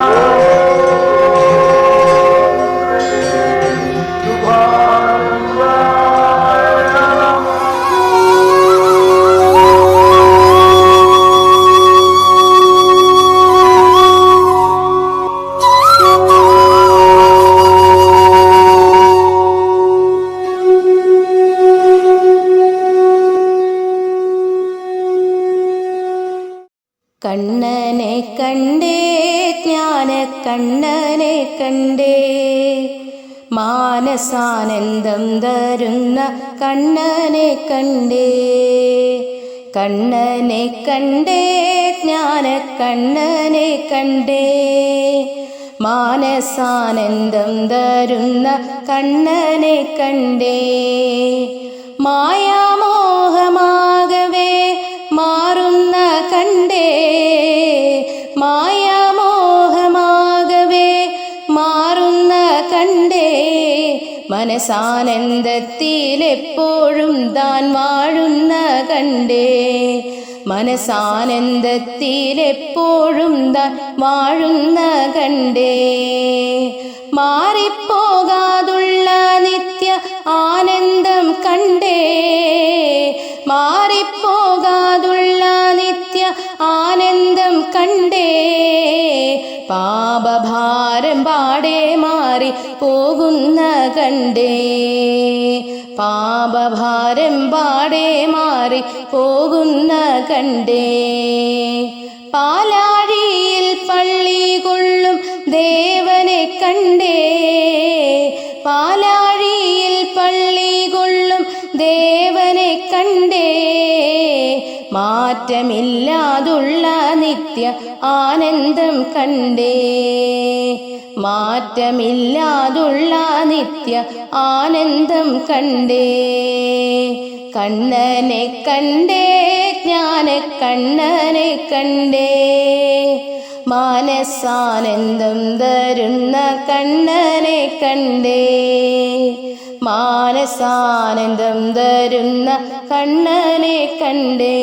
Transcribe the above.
Oh! കണ്ണനെ കണ്ടേ ജ്ഞാന കണ്ണനെ കണ്ടേ. മാനസാനന്ദം തരുന്ന കണ്ണനെ കണ്ടേ. കണ്ണനെ കണ്ടേ ജ്ഞാന കണ്ണനെ കണ്ടേ. മാനസാനന്ദം തരുന്ന കണ്ണനെ കണ്ടേ. മായാമോഹമാകവേ മനസാനന്ദത്തിലെപ്പോഴും താൻ വാഴുന്ന കണ്ടേ. മനസാനന്ദത്തിലെപ്പോഴും താൻ വാഴുന്ന കണ്ടേ. മാറിപ്പോകാതുള്ള നിത്യ ആനന്ദം കണ്ടേ. മാറിപ്പോ ആനന്ദം കണ്ടേ. പാപഭാരം പാടെ മാറി പോകുന്ന കണ്ടേ. പാപഭാരം പാടെ മാറി പോകുന്ന കണ്ടേ. പാലാഴിയിൽ പള്ളി കൊള്ളും ദേവനെ കണ്ടേ. മാറ്റമില്ലാതുള്ള നിത്യ ആനന്ദം കണ്ടേ. മാറ്റമില്ലാതുള്ള നിത്യ ആനന്ദം കണ്ടേ. കണ്ണനെ കണ്ടേ ജ്ഞാന കണ്ണനെ കണ്ടേ. മാനസാനന്ദം തരുന്ന കണ്ണനെ കണ്ടേ. മാനസാനന്ദം തരുന്ന കണ്ണനെ കണ്ടേ.